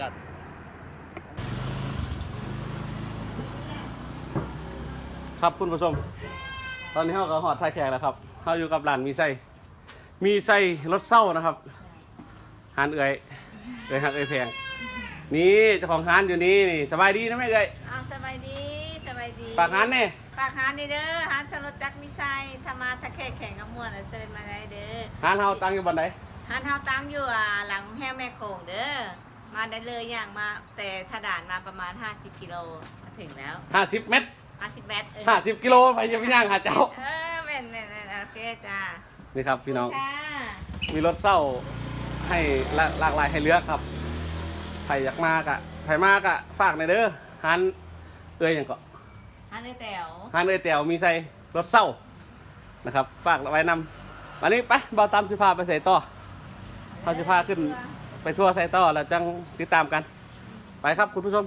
กาศครับคุณผู้ชม ตอนนี้เราก็หอดท่าแขกแล้วครับเราอยู่กับร้านมีไส้มีไส้รสเศร้านะครับหานเอ่ยเอ่ยหักเอ่ยแพงนี่เจ้าของร้านอยู่นี่นี่สบายดีนะแม่เอ่ยอ้าวสบายดีสบายดีปากร้านเนี่ยปากหานนี่เด้อหานสรถจักรมิไซทามาตะแคกแข่งกับมวนอะเซินมาได้เด้อร้านเฮาตั้งอยู่บนไหนหานเฮาตั้งอยู่อะหลังแห้งแม่โขงเด้อ มาได้เลยอย่างมา แต่ถ้าด่านมาประมาณ 50 กิโลมาถึงแล้ว ห้าสิบเมตร50เมตรเออห้าสิบกิโลไปยังไม่ย่างหาเจ้า เออแม่นแม่นแม่นโอเคจ้านี่ครับพี่น้อง ค่ะมีรถเศร้าให้หลากหลากหลายให้เลือกครับใครอยากมากอะใครมากอะฝากในอยเด้อฮันเอ้ยอย่างก็หานในแต๋วฮันเอ้ยแต๋วมีใส่รถเศร้านะครับ ฝากไว้นำวันนี้ไปบอตามสิพาไปใส่ต่อ เขาสิพาขึ้น ไปทัวร์ไซต์ต่อแล้วจังติดตามกัน ไปครับคุณผู้ชม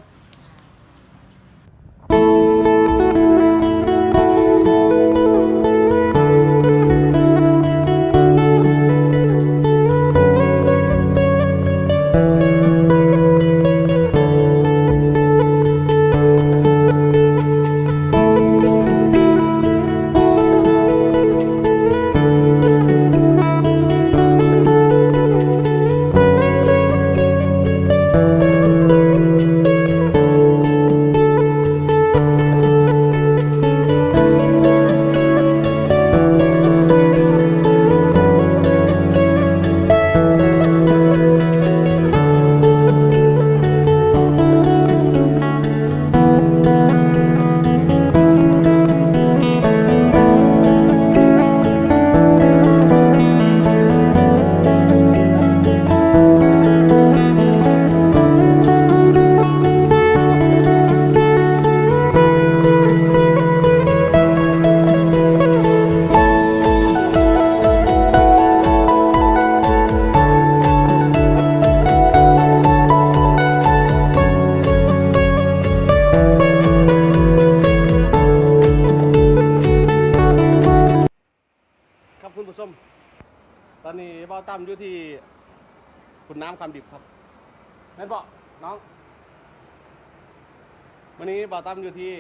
บ้าตั้มอยู่ที่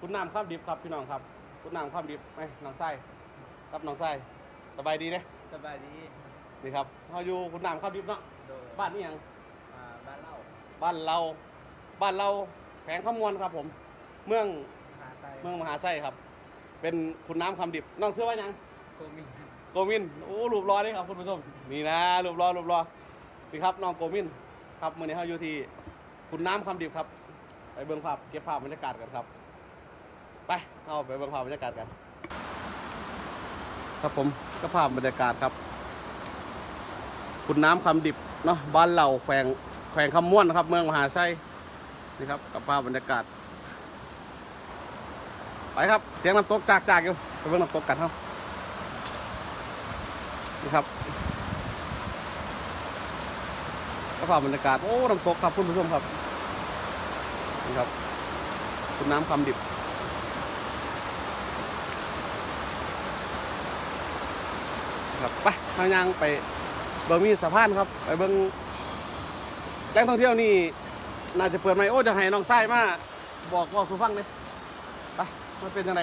คุณน้ำข้ามดิบครับพี่น้องครับ คุณน้ำข้ามดิบไอ้น้องไส้ครับน้องไส้สบายดีเด้สบายดีนี่ครับเราอยู่คุณน้ำข้ามดิบเนาะโดยบ้านนี่ยังอ่าบ้านเล่าบ้านเรา บ้านเราแผงข้ามวนครับ ผม เมืองหาไซเมืองมหาไส้ครับ เป็นคุณน้ำคำดิบน้องเชื่อว่ายัง โกมินโกมิน โอ้รูปรอนี่ครับคุณผู้ชม นี่นะรูปรอรูปรอนี่ครับน้องโกมิน ครับมื่อนี้เขาอยู่ที่ คุณน้ำคำดิบครับ ไปเบิ่งภาพเก็บภาพบรรยากาศกันครับ ไปเอาไปเบิ่งภาพบรรยากาศกัน ครับผมก็ภาพบรรยากาศครับ คุณน้ำคำดิบเนาะบ้านเราแขวงแขวงคำม่วนนะครับ เมืองมหาชัยนี่ครับกับภาพบรรยากาศ ไปครับเสียงน้ำตกจากจากอยู่ไปเบิ่งน้ำตกกันครับนี่ครับ ก็ภาพบรรยากาศ โอ้น้ำตกครับคุณผู้ชมครับนี่ครับคุณน้ำคำดิบครับไปทางยางไปเบิ่งมีสะพานครับ ไปเบิ่งแหล่งท่องเที่ยวนี่ น่าจะเปิดไหมโอ้จะให้น้องไส้มา บอกบอกสู่ฟังเลยไปมันเป็นยังไง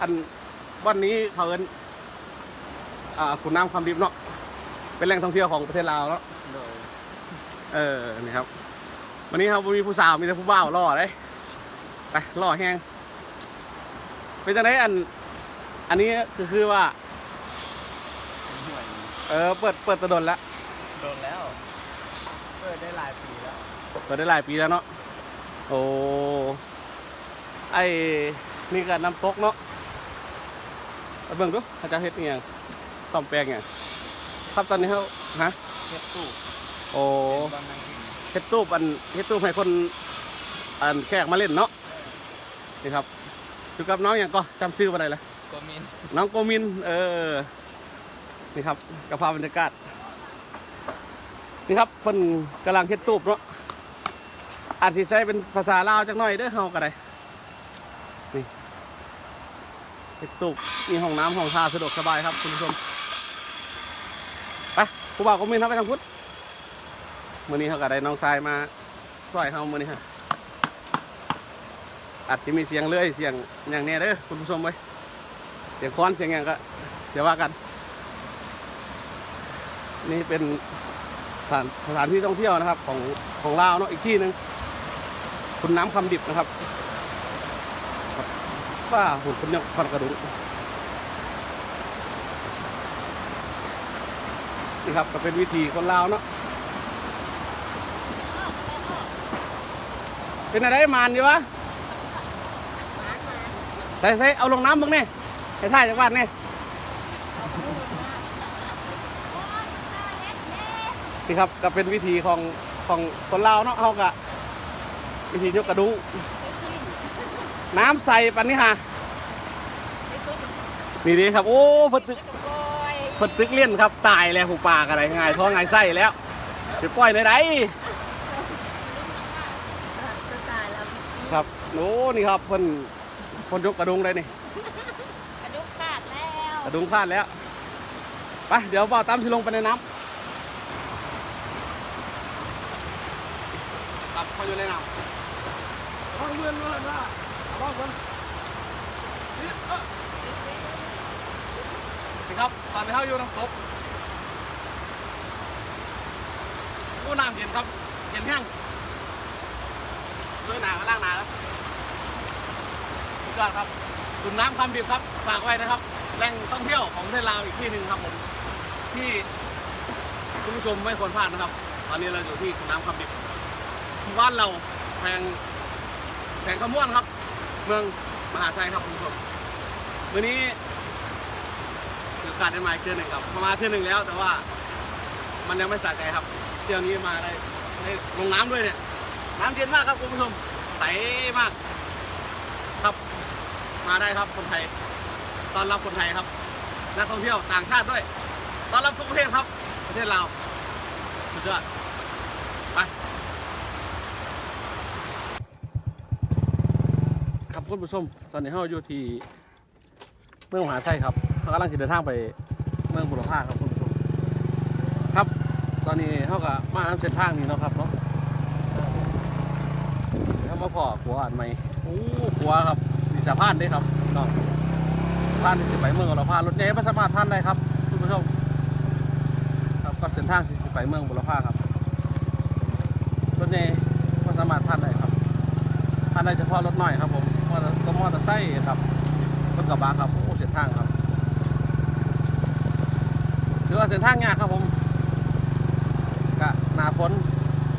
อันวันนี้เขาเอินอ่าขุนน้ำความดิบเนาะเป็นแหล่งท่องเที่ยวของประเทศลาวเนาะ เออนี่ครับ วันนี้ครับบ่มีผู้สาวมีแต่ผู้บ่าวล่อเลยไปล่อแห้งเป็นจังไดอัน อันนี้คือคือว่า ห่วยเออเปิดเปิดแตะดนแล้วโดนแล้ว เปิดได้หลายปีแล้ว เปิดได้หลายปีแล้วเนาะโอ้ไอ้นี่ก็น้ำตกเนาะไปเบิ่งดูเขาจะเฮ็ดอหยังซ่อมแปลงอหยังครับตอนนี้เขาฮะเฮ็ดตู้ โอ้เป็นบางนาทีเฮ็ดตู้อันเฮ็ดตู้ให้คนอันแขกมาเล่นเนาะนี่ครับอยู่กับน้องอย่างก็จำชื่อมาได้เลยโกมินน้องโกมิน เออนี่ครับกับภาพบรรยากาศนี่ครับเพิ่นกำลังเฮ็ดตูบเนาะอาจสิใช้เป็นภาษาลาวจักหน่อยเด้อเฮาก็ได้นี่เฮ็ดตูบมีห้องน้ำห้องท่าสะดวกสบายครับคุณผู้ชมไปผู้บ่าวก็มีทำไปทางพุทธ มื้อนี้เฮาก็ได้น้องชายมาซอยเฮามื้อนี้ฮะอาจจะมีเสียงเลื่อยเสียงอย่างแนี้เด้อคุณผู้ชมเว้ยเสียงค้อนเสียงอย่างก็เดี๋ยวว่ากัน นี่เป็นสถานสถานที่ท่องเที่ยวนะครับ ของของลาวเนาะอีกที่หนึ่งคุณน้ำคำดิบนะครับป้าหุ่นคุณเนี่ยพันกระดุนี่ครับก็เป็นวิธีคนลาวเนาะ เป็นอะไรมานอยู่วะใส่ใส่เอาลงน้ำบ้างนี่ให้ท่ายจากบ้านนี่นี่ครับก็เป็นวิธีของของคนลาวเนาะเขากะวิธียกกระดุงน้ำใส่ปันนี้ฮะนี่ดีครับ โอ้เพดตึกเพดตึกเลี่ยนครับ ตายแล้วหูปากอะไรไงท้องไงไส้แล้วจะปล่อยในไหนครับ โอ้นี่ครับเพิ่นเพ่นยกกระดุงได้นี่ กระดูกขาดแล้วกระดุงพลาดแล้ว ไป เดี๋ยวบ่าวตั้มสิลงไปในน้ำครับเขาอยู่ในน้ำห้องเงินว่าว่าเอาบ้างคนนี่เอ้อนี่ครับ ตอนนี้เขาอยู่น้ำตกกู้น้ำเย็นครับ เย็นแห้ง ด้วยหนาก็ล่างหนาครับสุดยอดครับคุณน้ำคำดิบครับฝากไว้นะครับ แหล่งท่องเที่ยวของประเทศลาวอีกที่หนึ่งครับผมที่คุณผู้ชมไม่ควรพลาดนะครับ ตอนนี้เราอยู่ที่คุณน้ำคำดิบบ้านเราแพงแสงขมวนครับ เมืองมหาชัยครับคุณผู้ชมวันนี้ถือโอกาสได้มาเทื่อหนึ่งครับมาเทื่อหนึ่งแล้ว แต่ว่ามันยังไม่สะใจครับ เที่ยวนี้มาได้ได้ลงน้ำด้วยเนี่ย น้ำเย็นมากครับคุณผู้ชมใสมาก ครับ มาได้ครับคนไทยต้อนรับคนไทยครับนักท่องเที่ยวต่างชาติด้วยต้อนรับทุกประเทศครับ ประเทศลาวสุดยอดไปครับคุณผู้ชม ตอนนี้เราอยู่ที่เมืองมหาชัยครับเรากำลังจะเดินทางไปเมืองบุรพาครับคุณผู้ชม ครับ ตอนนี้เขาก็มาทางเส้นทางนี้เนาะครับเนาะเดี๋ยวเขามา พอขัวอันใหม่โอ้ขัวครับมีสะพานด้วยครับเนาะสะพานที่จะไปเมืองบุรพารถใหญ่ไม่สามารถผ่านได้ครับคุณผู้ชมครับกับเส้นทางที่จะไปเมืองบุรพาครับรถใหญ่ไม่สามารถผ่านได้ครับผ่านได้เฉพาะรถหน่อยครับผมมอเตอร์ก็มอเตอร์ไซค์ครับรถกระบะครับโอ้เส้นทางครับถือว่าเส้นทางยากครับผมกะหนาฝน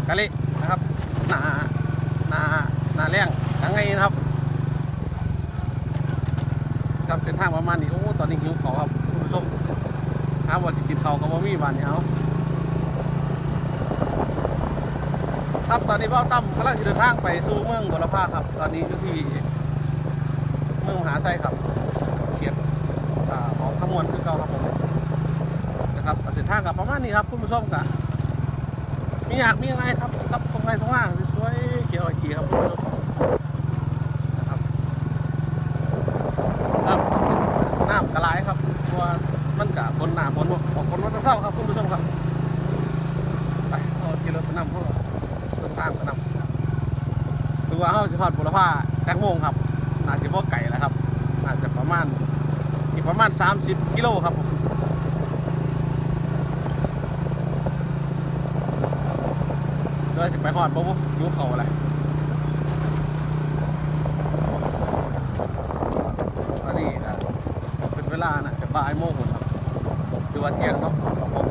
กะเละนะครับหนาหนาหนา แรงยังไงนะครับครับเส้นทางประมาณนี้โอ้ตอนนี้หิวเขาวครับคุณผู้ชมหาว่าจะกินเขาก็บ่มีบ้านนี้เอาครับตอนนี้เบ้าตั้มกำลังเดินทางไปสู่เมืองบุรพาครับ ตอนนี้อยู่ที่เมืองมหาไซครับเขียนของขมวนคือเก่าครับผมนะครับเส้นทางกับประมาณนี้ครับคุณผู้ชมกับมีอยากมียังไงครับครับตรงไหนตรงล่างสวยเขียวขีครับคุณผู้ชมนะครับครับน้ำกระไรครับเพราะว่ามันกับบนหนาบ นของคนมันจะเศร้าครับคุณผู้ชมครับไปเอาขี่รถไปนำพวกต้นทางก็นำคือว่าเขาสิพอดบุรพาแตงโมงครับน่าสิบ่ไก่แล้วครับน่าจะประมาณอีกประมาณ 30 กิโลครับผมเดี๋ยวสิไปหอดบ่บุอยูเขาอะไรตอนนี้อะเป็นเวลาน่ะจะบ่ายโมงหมดครับคือว่าเที่ ยงเนาะครับผม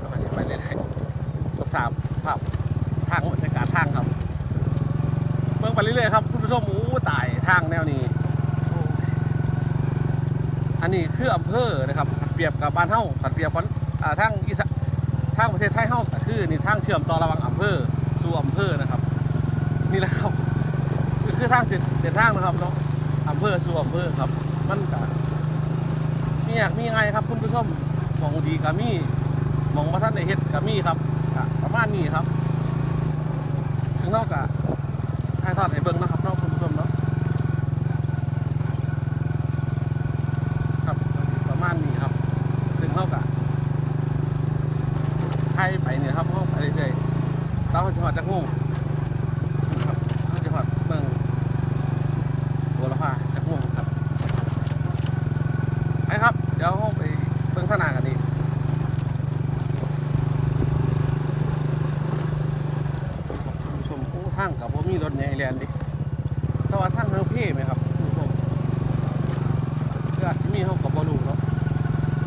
แล้วก็สิไปเรื่อยๆสอบถามภาพทางบรรยากาศทางครับเมืองไปเรื่อยๆครับคุณผู้ชมโอ้ตายทางแนวนี้อันนี้คืออำเภอนะครับเปรียบกับบ้านเฮ้าขัดเปรียบกันทางอีสานทางประเทศไทยเฮ้าคือนี่ทางเชื่อมต่อระหว่างอำเภอสู่อำเภอนะครับ นี่แหละครับคือทางเส้นทางนะครับเนาะอำเภอสู่อำเภอครับ มันก็ มีอยากมีไงครับ คุณผู้ชมมองดีก็มีมองว่าท่านในเฮ็ดก็มีครับประมาณนี้ครับ ถึงนอกจากับให้ทอดให้เบิ่งนะครับเนาะคุณผู้ชมเนาะครับประมาณนี้ครับ ซึ่งเท่ากับไทยไปเนี่ยครับเข้าไปเรื่อยๆเราจะหอดจากงงครับเราจะหอดเบิ่งบัวละพาจากงงครับไปครับ เดี๋ยวเราไปเบิ่งท่านากันดี คุณผู้ชมโอ้ ทางกับผมมีรถใหญ่แลนดิแต่ว่าทางทาเพ่ไหมครับคุณผู้ชมคืออาจจะมีเขากับบอลูเนาะ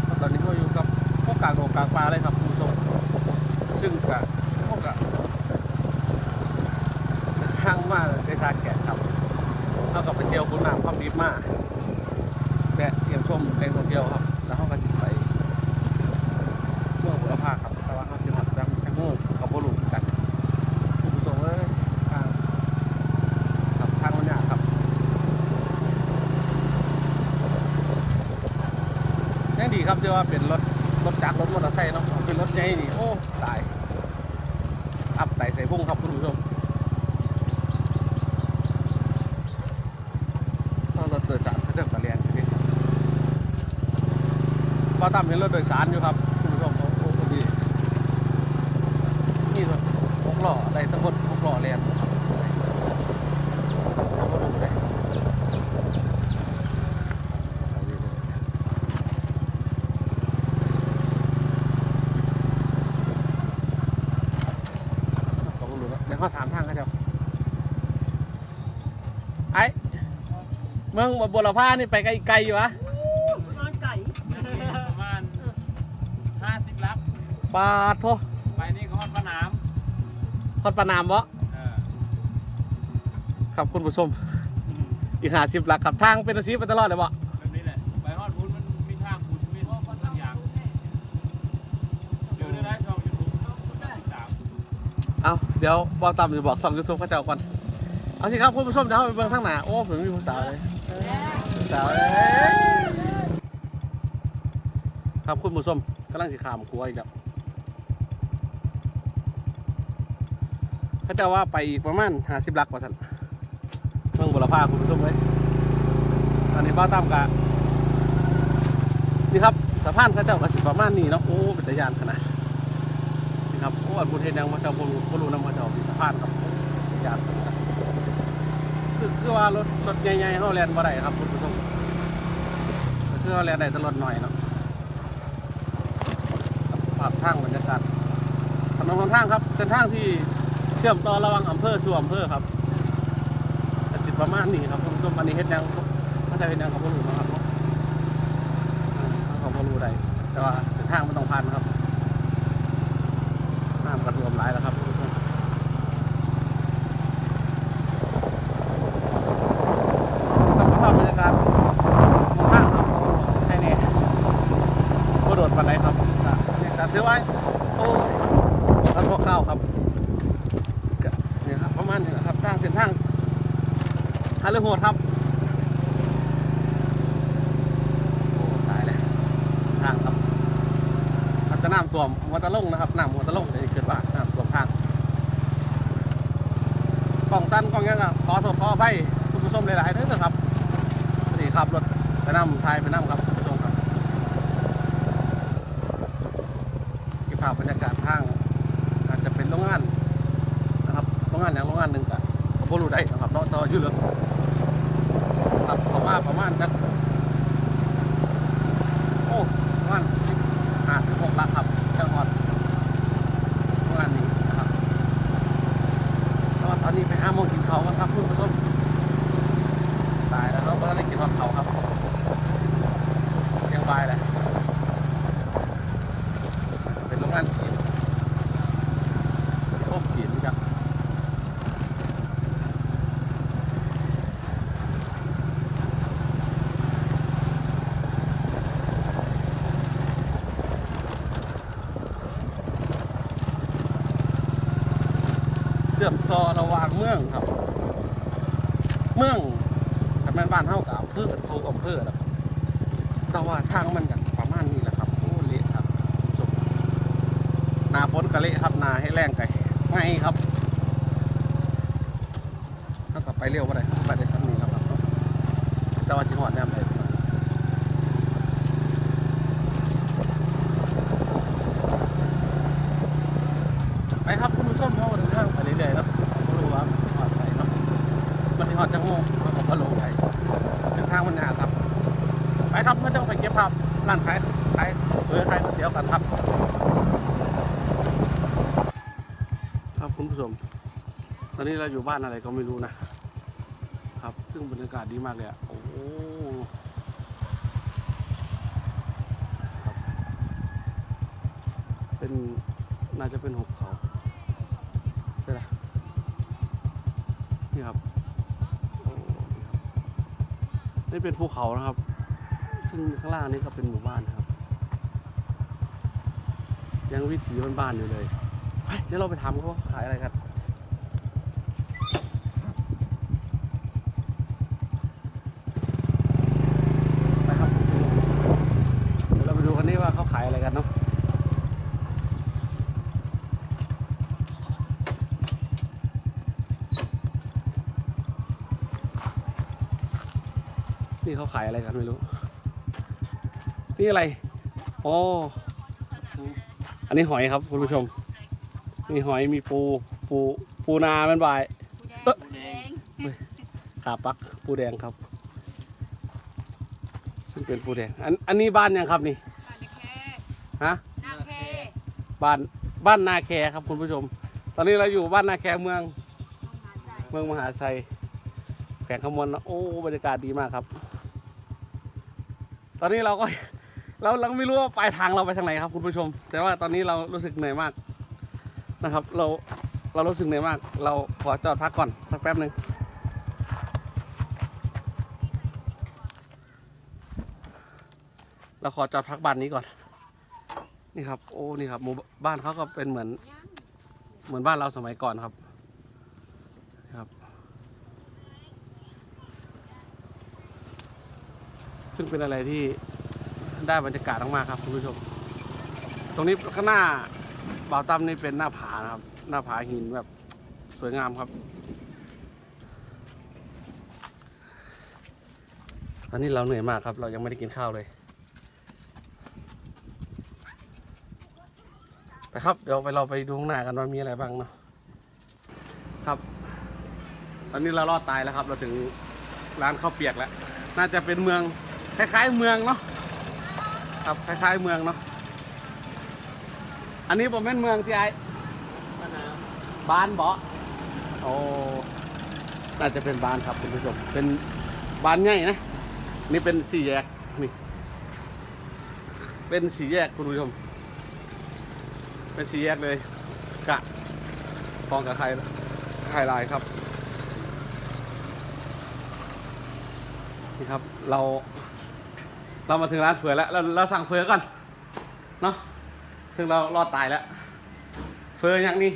เพราะตอนนี้เขาอยู่กับพวกกากโกกลากปลาเลยครับคุณผู้ชมซึ่งกับพวกกับทางมาในทางแก่ครับเขากับไปเที่ยวคุณน้ำความดีมากแวะเยี่ยมชมแหล่งท่องเที่ยวครับ แล้วเขาก็จะไปเมืองบุรพาครับแต่ว่าเขาจะมาจังจังงูกับบอลูกัน คุณผู้ชมเลยทางครับทางมันยากครับ ยังดีครับที่ว่าเป็นรถรถจักรรถมอเตอร์ไซค์เนาะเป็นรถใหญ่นี่โอ้ตายอับไตใส่พุ่งครับคุณผู้ชมต้องรถโดยสารเขาเรียกตะเลียนนี่ก็ตามเห็นรถโดยสารอยู่ครับคุณผู้ชมโอ้โหดีนี่รถหกล้อได้ทั้งหมดหกล้อเรียนครับเอามาดูเลยเอามาดูแล้วเดี๋ยวเขาถามทางเขาเจ้าไอ้ เมืองบัวละพานี่ไปไกลไกลอยู่วะนอนไก่ประมาณห้าสิบลักปาดโทไปนี่ก็ฮอดพระนามทอดปลานามวะเออครับคุณผู้ชม อีกหาสิบหลักครับทางเป็นอาชีพไปตลอดเลยบ่แบบนี้แหละไปฮอดพุ้นมันมีทางพุ้นมีห้องค่อนข้างอย่างชื่อได้ไรช่องยูทูบติดตามเอาเดี๋ยวบอกตามจะบอกส่องยูทูบเขาเจ้าก่อนเอาสิครับคุณผู้ชมเดี๋ยวเราไปเบิ่งทางหน้าโอ้ผมมีผู้สาวเลยผู้ สาวเลยครับคุณผู้ชมกำลังสิขามครัวอีกแล้วเขาจะว่าไปอีกประมาณห้าสิบลักว่าสันเมืองบุรพาคุณผู้ชมเลยตอนนี้บ้าตามกะนี่ครับสะพานเขาเจ้าก็สิประมาณนี้เนาะโอ้เป็นตะยานขนาดนี่ครับโอ้อันบุญเห็นยังมาเจ้าบุญบุญนำมาเจ้าสะพานครับยากครับ คือคือว่ารถรถใหญ่ๆเขาแล่นบ่ได้ครับคุณผู้ชมก็คือเขาแล่นได้แตลอดหน่อยเนาะครับภาพทางบรรยากาศถนนทางครับเส้นทางที่เชื่อมต่อระหว่างอำเภอสู่อำเภอครับสิประมาณนี้ครับคุณผู้ชมอันนี้เฮ็ดยังเขาจะเฮ็ดยังเขาบ่รู้นะครับเนาะอืมเขาบ่รู้ได้แต่ว่าเส้นทางมันต้องผ่านครับ น้ำกระท่วมหลายแล้วครับคุณผู้ชมครับภาพบรรยากาศของห้างครับแค่นี้ก็โดดปันไหนครับอะนี่การถือไว้โอ้รถพวกข้าวครับก็นี่ครับประมาณนี้นะครับทางเส้นทางฮา เรือโหดครับโอ้ตายแล้วทางครับมันจะน้ำท่วมมันจะลงนะครับน้ำมันจะลงจะเกิดว่าน้ำท่วมทางกล่องสั้นกล่องยังอะขอโทษขอไปคุณผู้ชมหลายๆเด้อครับนี่ขับรถไปน้ำทายไปน้ำครับคุณผู้ชมครับเก็บภาพบรรยากาศทางอาจจะเป็นโรงงานนะครับโรงงานอย่างโรงงานหนึ่งกับบรูได้นะครับเนาะต่อยู่เลย ครับประมาณประมาณนั้นโอ้ประมาณสิบ ห้าสิบหกลักครับจังหวัดประมาณนี้นะครับแต่ว่าตอนนี้ไปห้าโมงกินเขาวกันครับคุณผู้ชมตายแล้วเราก็ได้กินทอดเขาครับยังบายเลยเป็นโรงงานจีนที่โคมจีนนะครับเชื่อม ต่อระหว่างเมืองครับ เมืองทำงานบ้านเท่ากับอำเภอโทรอำเภอนะครับแต่ว่าทางมันกันประมาณนี้แหละครับโอ้เละครับคุณผู้ชมนาฝนกะเละครับนาให้แรงไก่ไงครับเท่ากับไปเร็วก็ไรไปได้สักนี้ครับแต่ว่าจิงหอดแนมเลยไปครับคุณผู้ชมเขาเดินทางไปเรื่อยๆเนาะไม่รู้ว่ามันสิหอดใส่เนาะมันสิหอดจังโมงเราก็บ่ลงไปเส้นทางมันยากครับ ไปครับไม่ต้องไปเก็บภาพ ร้านขายขายเออขายก๋วยเตี๋ยวกันครับ ครับคุณผู้ชม ตอนนี้เราอยู่บ้านอะไรก็ไม่รู้นะ ครับ ซึ่งบรรยากาศดีมากเลยอะโอ้โหครับเป็นน่าจะเป็นหุบเขาใช่ไหมครับโอ้นี่ครับนี่เป็นภูเขานะครับ ซึ่งข้างล่างนี่ก็เป็นหมู่บ้านครับ ยังวิถีบ้านๆอยู่เลยเดี๋ยวเราไปถามเขาว่าขายอะไรกันไปครับเดี๋ยวเราไปดูกันนี่ว่าเขาขายอะไรกันเนาะนี่เขาขายอะไรกันไม่รู้ นี่อะไรอ๋ออันนี้หอยครับคุณผู้ชม มีหอยมีปูปูปูนาเป็นบายปูแดงขาปักปูแดงครับ ซึ่งเป็นปูแดงอันอันนี้บ้านยังครับนี่ฮะนาแคบ้านบ้านนาแคครับคุณผู้ชม ตอนนี้เราอยู่บ้านนาแคเมือง เมืองมหาชัยแขวงขมวนนะโอ้บรรยากาศดีมากครับ ตอนนี้เราก็ เราเราไม่รู้ว่าปลายทางเราไปทางไหนครับ คุณผู้ชม แต่ว่าตอนนี้เรารู้สึกเหนื่อยมากนะครับ เราเรารู้สึกเหนื่อยมาก เราขอจอดพักก่อนสักแป๊บหนึ่งเราขอจอดพักบ้านนี้ก่อน นี่ครับ โอ้นี่ครับหมู่บ้านเขาก็เป็นเหมือน เหมือนบ้านเราสมัยก่อนครับครับ ซึ่งเป็นอะไรที่ ได้บรรยากาศมากๆครับคุณผู้ชม ตรงนี้ข้างหน้าบ่าวตั้มนี่เป็นหน้าผานะครับ หน้าผาหินแบบสวยงามครับตอนนี้เราเหนื่อยมากครับ เรายังไม่ได้กินข้าวเลย ไปครับ เดี๋ยวไปเราไปดูข้างหน้ากันว่ามีอะไรบ้างเนาะครับ ตอนนี้เรารอดตายแล้วครับ เราถึงร้านข้าวเปียกแล้ว น่าจะเป็นเมืองคล้ายๆเมืองเนาะ ครับคล้ายๆเมืองเนาะอันนี้ผมเป็นเมืองที่ไอ้บ้านเบาะโอ้น่าจะเป็นบ้านครับคุณผู้ชมเป็นบ้านใหญ่นะนี่เป็นสี่แยกนี่เป็นสี่แยกคุณผู้ชม เป็นสี่แยกเลยกะฟองกับใครใครลายครับนี่ครับเรา เรามาถึงร้านเฟือแล้วเราเราสั่งเฟือก่อนเนาะซึ่งเรารอดตายแล้ว เฟืออย่างนี้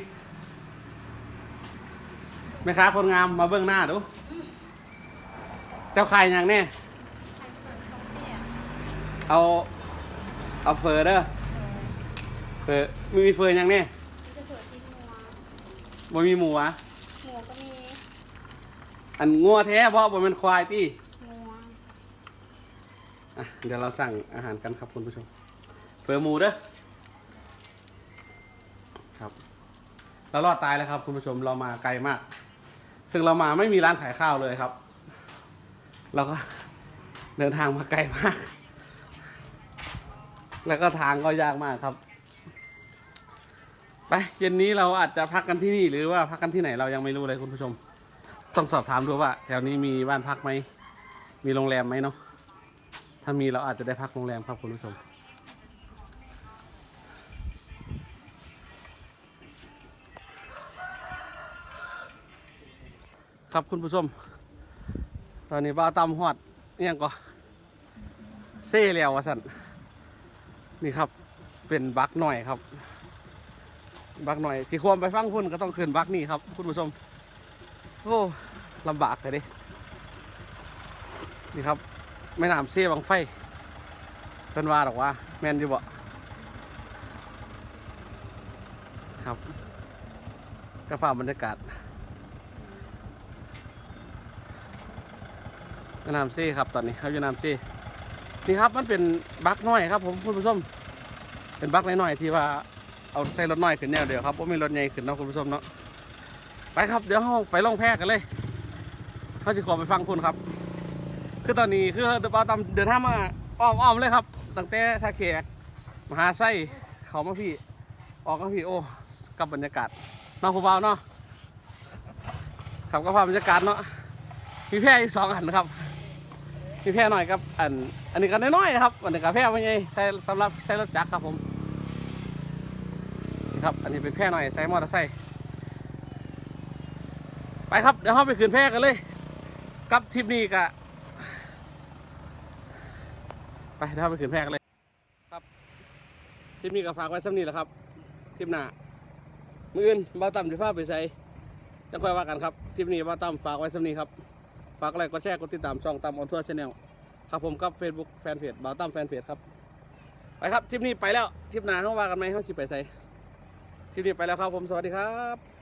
แม่ค้าคนงามมาเบื้องหน้าดู เจ้าใครอย่างแน่เอาเอาเฟอร์เด้อเฟอร์มีมีเฟอร์อย่างแน่จะสวยที่งัวบ่มีหมูวะหมูก็มี อันงัวแท้เพราะบ่เป็นควายที่งัว อะเดี๋ยวเราสั่งอาหารกันครับคุณผู้ชมเฟอร์หมูเด้อครับ เรารอดตายแล้วครับ คุณผู้ชมเรามาไกลมาก ซึ่งเรามาไม่มีร้านขายข้าวเลยครับ เราก็เดินทางมาไกลมาก แล้วก็ทางก็ยากมากครับ ไปเย็นนี้เราอาจจะพักกันที่นี่หรือว่าพักกันที่ไหนเรายังไม่รู้เลยคุณผู้ชม ต้องสอบถามดูว่า แถวนี้มีบ้านพักไหมมีโรงแรมไหมเนาะ ถ้ามีเราอาจจะได้พักโรงแรมครับคุณผู้ชมครับคุณผู้ชม ตอนนี้บ้าตำฮอดอิหยังก็เซ่แล้ววะสันนี่ครับ เป็นบักหน่อยครับ บักหน่อยสีควมไปฟังพุ่นก็ต้องขึ้นบักนี่ครับ คุณผู้ชมโอ้ลำบากเลยดินี่ครับ แม่น้ำเซ่บังไฟเป็นว่าหรอกว่า แมนอยู่บ่กระเพาบรรยากาศแม่น้ำซี่ครับตอนนี้ครับอยู่น้ำซี่นี่ครับมันเป็นบักน้อยครับ ผมคุณผู้ชมเป็นบักน้อยๆที่ว่าเอาใส่รถน้อยขึ้นแนวเดียวครับว่ามีรถใหญ่ขึ้นเนาะคุณผู้ชมเนาะไปครับเดี๋ยวเราไปล่องแพกันเลยเขาจะขอไปฟังคุณครับ คือตอนนี้คือเดาตามเดินทางมาอ้อมๆเลยครับ ตั้งแต่ท่าแขกมหาไส้เขามาพี่ ออกมาพี่โอ้กับบรรยากาศน้องผู้เบาวเนาะขับกับภาพบรรยากาศเนาะมีแพร่อีกสองอันครับมีแพร่หน่อยครับ อัน อันนี้ก็น้อยๆครับ อันนี้ก็แพร่ไม่ใหญ่ใช้สำหรับใช้รถจักรครับผมนี่ครับ อันนี้เป็นแพร่หน่อยใช้มอเตอร์ไซค์ไปครับเดี๋ยวเราไปขึ้นแพร่กันเลยกับทริปนี้กะ ไปเดี๋ยวเราไปขึ้นแพรกเลยครับทริปนี้ก็ฝากไว้สักนี้แหละครับทริปหน้ามืออื่นบ่าวตั้มจะพาไปใส่จังค่อยว่ากันครับทริปนี้บ่าวตั้มฝากไว้สักนี้ครับฝากอะไรกดแชร์กดติดตามช่องตั้มออนทัวร์ชาแนลครับผมกับ Facebook แฟนเพจบ่าวตั้มแฟนเพจครับไปครับทริปนี้ไปแล้วทริปหน้าเขาว่ากันไหมเขาสิไปใส่ทริปนี้ไปแล้วครับผมสวัสดีครับ